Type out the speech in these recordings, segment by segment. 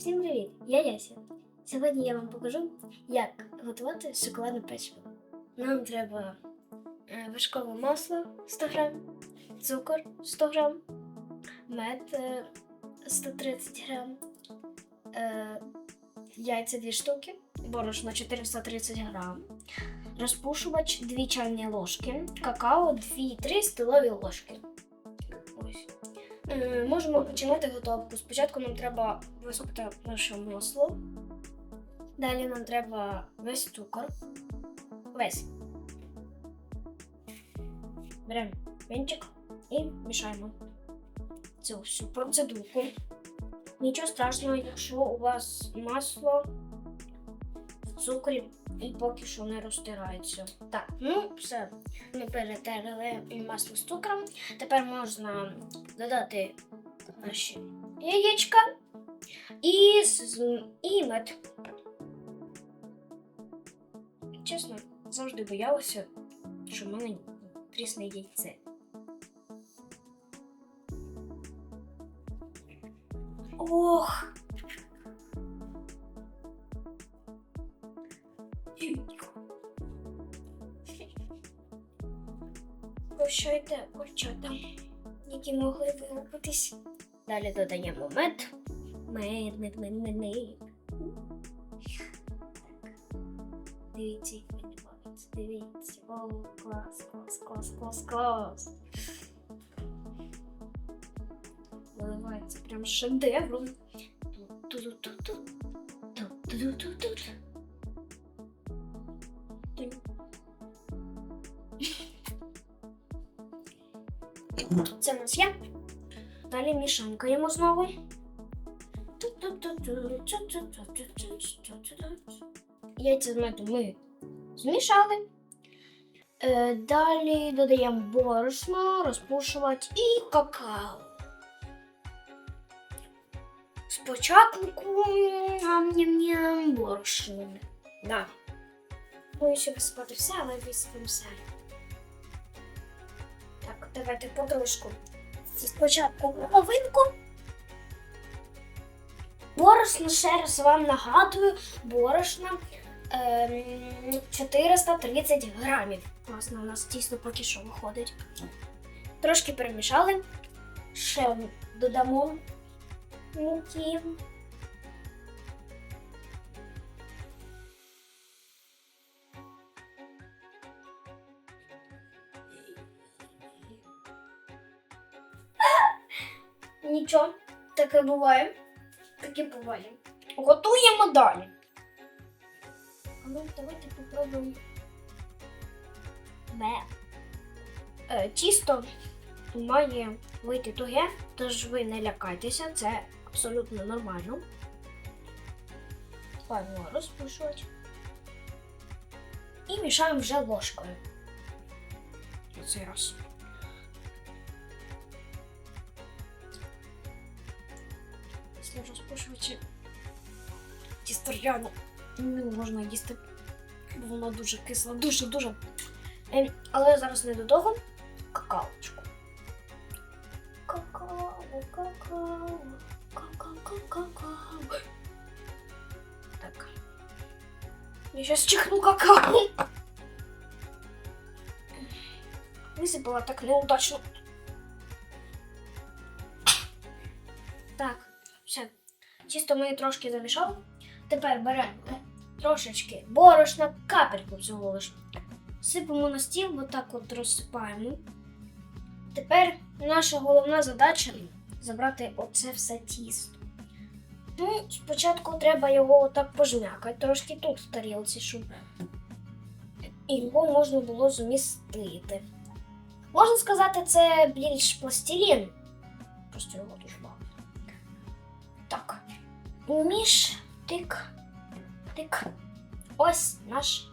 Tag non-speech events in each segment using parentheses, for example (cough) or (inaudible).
Всім привіт! Я Яся. Сьогодні я вам покажу, як готувати шоколадне печиво. Нам треба е, вершкове масло 100 грам, цукор 100 грам, мед е, 130 грам, е, яйця 2 штуки, борошно 430 грам, розпушувач 2 чайні ложки, какао 2-3 столові ложки. Ось. Е, Можемо починати готовку. Спочатку нам треба висипати наше масло. Далі нам треба весь цукор. Весь. Беремо вінчик і мішаємо цю всю процедурку. Нічого страшного, якщо у вас масло в цукрі і поки що не розтирається. Так, ну все. Ми перетерли масло з цукром. Тепер можна додати наші яєчка і, і мед. Чесно, завжди боялася, що в мене трісне яйце. Ох! Курчата, які могли вилупитись. Далі додаємо мед. Мед, мед, мед, мед, мед. Дивіться, він робить. Дивіться. О, клас, клас, клас, клас, клас. Виливається прям шедевром. Ту-ту-ту-ту. Ту-ту-ту-ту. Ту. Це у нас є. Далі мішанкаємо знову. Яйця з медом ми змішали. Е, Далі додаємо борошно, розпушувач і какао. Спочатку ням-ням борошно. Да. Ну, ще висипати все, але висипемо все. Давайте потрошку. Спочатку половинку. Борошно, ще раз вам нагадую, борошно ем, 430 грамів. Власне, у нас тісно поки що виходить. Трошки перемішали. Ще додамо муки. Нічого, таке буває. Таке буває. Готуємо далі. Ну, давайте попробуємо. Е, тісто має вийти туге, тож ви не лякайтеся, це абсолютно нормально. Ставимо розпушувач. І мішаємо вже ложкою. На цей раз. Після розпушувача тісто реально не можна їсти, бо воно дуже кисло, дуже-дуже. Але зараз не до того. Какаочку. Какао, какао, какао, какао. Так. Я сейчас чихну какао. Висипала так неудачно. Так, все. Чисто ми трошки замішали. Тепер беремо трошечки борошна, капельку всього лиш. Сипемо на стіл, отак от розсипаємо. Тепер наша головна задача забрати оце все тісто. Ну, спочатку треба його отак пожмякати, трошки тут в тарілці, щоб його можна було змістити. Можна сказати, це більш пластилін. Просто його дуже багато. Між тик, тик. Ось наш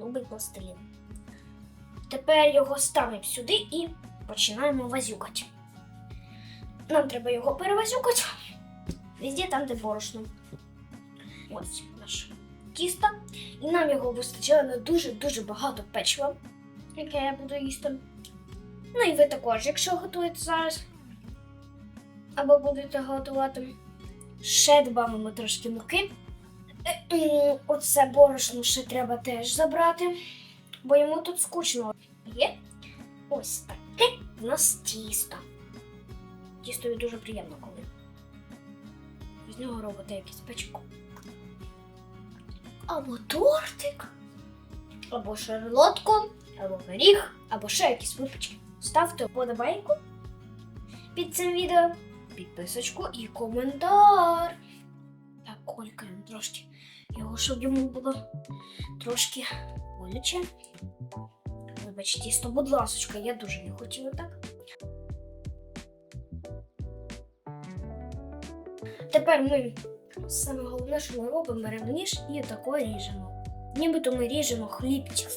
любий пластилін. Тепер його ставимо сюди і починаємо вазюкати. Нам треба його перевазюкати. Везде там, де борошно. Ось наше тісто. І нам його вистачило на дуже-дуже багато печива, яке я буду їсти. Ну і ви також, якщо готуєте зараз. Або будете готувати. Ще додамо трошки муки. Е, Оце борошно ще треба теж забрати, бо йому тут скучно. Є ось таке в нас тісто. Тістові дуже приємно, коли з нього робите якесь печко. Або тортик, або шарлотку, або пиріг, або ще якісь випічки. Ставте вподобайку під цим відео, підписочку і коментар. Так, колькаємо трошки його, щоб йому було трошки боляче. Вибачте, тісто, будь ласочка, я дуже не хотіла так. Тепер ми саме головне, що ми робимо, беремо ніж і тако ріжемо. Нібито ми ріжемо хлібчик.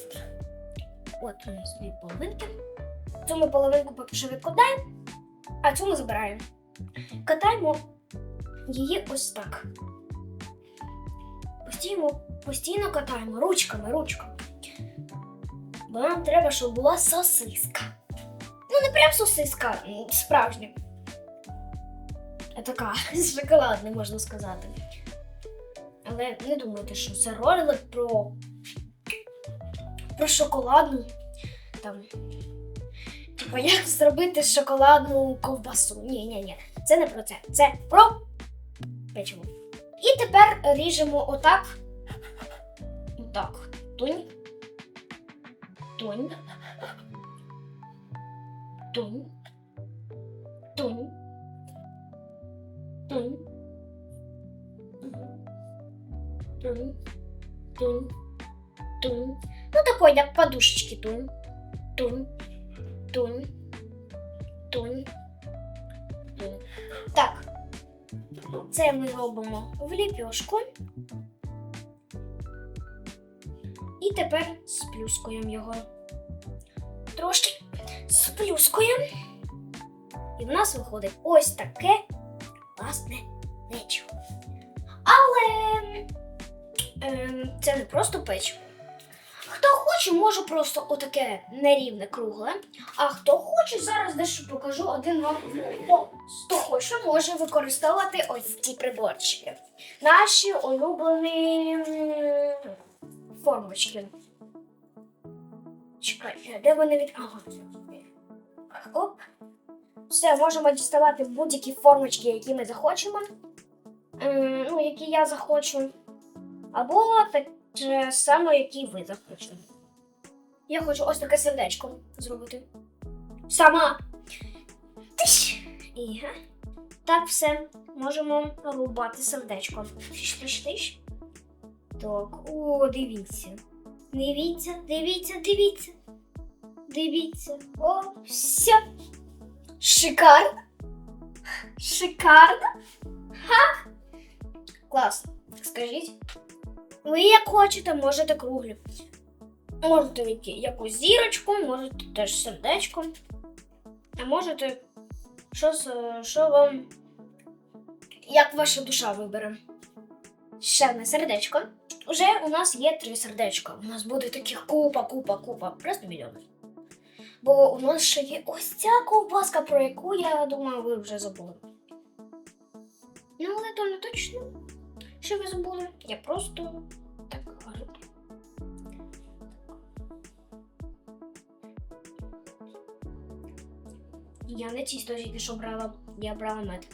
От у нас дві половинки. Цю ми половинку поки що відкладаємо, а цю ми забираємо. Катаємо її ось так. Постійно, постійно катаємо ручками, ручками. Бо нам треба, щоб була сосиска. Ну, не прям сосиска, справжня. А така (laughs) з шоколадним, можна сказати. Але не думайте, що це ролик про, про шоколадну. Там. Типа, як зробити шоколадну ковбасу. Ні, ні, ні. Це не про це. Це про печиво. І тепер ріжемо отак. Отак. Тунь. Тунь. Тунь. Тунь. Тунь. Тунь. Тунь. Тунь. Ну такой, як подушечки тунь. Тунь. Тунь. Тунь. Тунь. Так. Це ми робимо в ліпьошку. І тепер сплюскуємо його. Трошки сплюскуємо. І в нас виходить ось таке класне печиво. Але ем, це не просто печиво. Хоче, може просто отаке нерівне кругле. А хто хоче, зараз дещо покажу один вам. Хто хоче, може використовувати ось ці приборчики. Наші улюблені формочки. Чекай, де вони від. Ага. Оп. Все, можемо діставати будь-які формочки, які ми захочемо. Ем, ну, які я захочу. Або так же саме, які ви захочете. Я хочу ось таке сердечко зробити. Сама. Тиш. І га. Так, все. Можемо рубати сердечко. Тиш, тиш, тиш. Так, о, дивіться. Дивіться, дивіться, дивіться. Дивіться. О, все. Шикарно. Шикарно. Ха. Класно. Скажіть. Ви як хочете, можете круглі. Можете якусь зірочку, можете теж сердечко. А можете щось, що вам. Як ваша душа вибере. Ще одне сердечко. Уже у нас є три сердечка. У нас буде таких купа, купа, купа. Просто мільйони. Бо у нас ще є ось ця ковбаска, про яку я думаю, ви вже забули. Ну, але то не точно. Що ви забули? Я просто Я не тісто тільки що брала, я брала мед.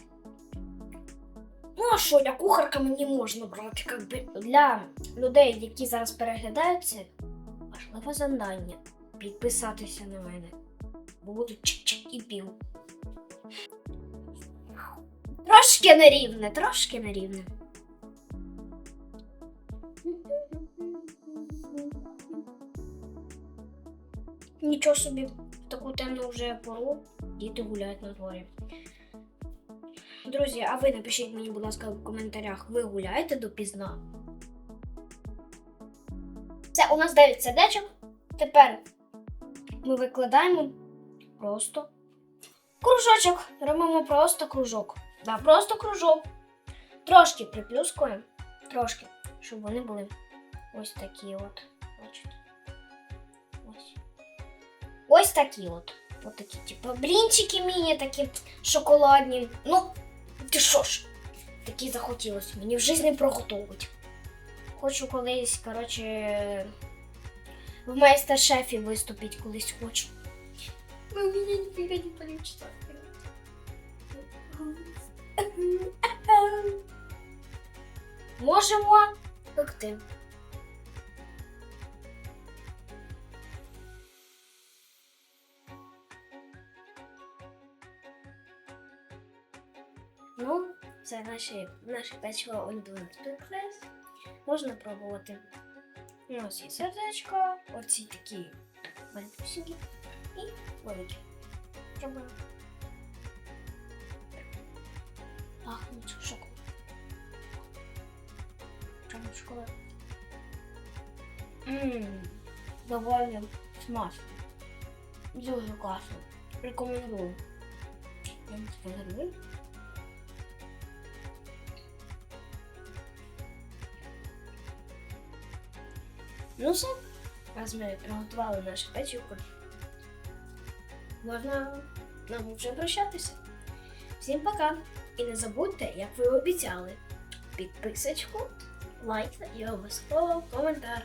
Ну а що, я кухарка мені можна брати, як би. Для людей, які зараз переглядають це, важливе завдання підписатися на мене. Буду чик-чик і пів. Трошки нерівне, трошки нерівне. Нічого собі, таку темну вже пору діти гуляють на дворі. Друзі, а ви напишіть мені, будь ласка, в коментарях, ви гуляєте допізна? Це у нас 9 сердечок. Тепер ми викладаємо просто кружочок. Робимо просто кружок. Да, просто кружок. Трошки приплюскуємо, трошки, щоб вони були ось такі от. Бачите? Ось. Ось такі от. От такі, типу, блінчики міні такі шоколадні. Ну, ти що ж? таки захотілося мені в житті приготувати. Хочу колись, коротше, в майстер-шефі виступити колись хочу. Ну, у мене ніфіга не получится. Можемо пекти. Ну, це наші, наше печиво улюблене Туркфест. Можна пробувати. Нас є сердечко, оці такі малюсики і великі. Пахнуть шоколад. Прямо шоколад. Ммм, доволі смачно. Дуже класно. Рекомендую. Я вам сподобаю. Все, раз ми приготували нашу печівку, можна нам вже прощатися. Всім пока! І не забудьте, як ви обіцяли, підписочку, лайк і обов'язково коментар.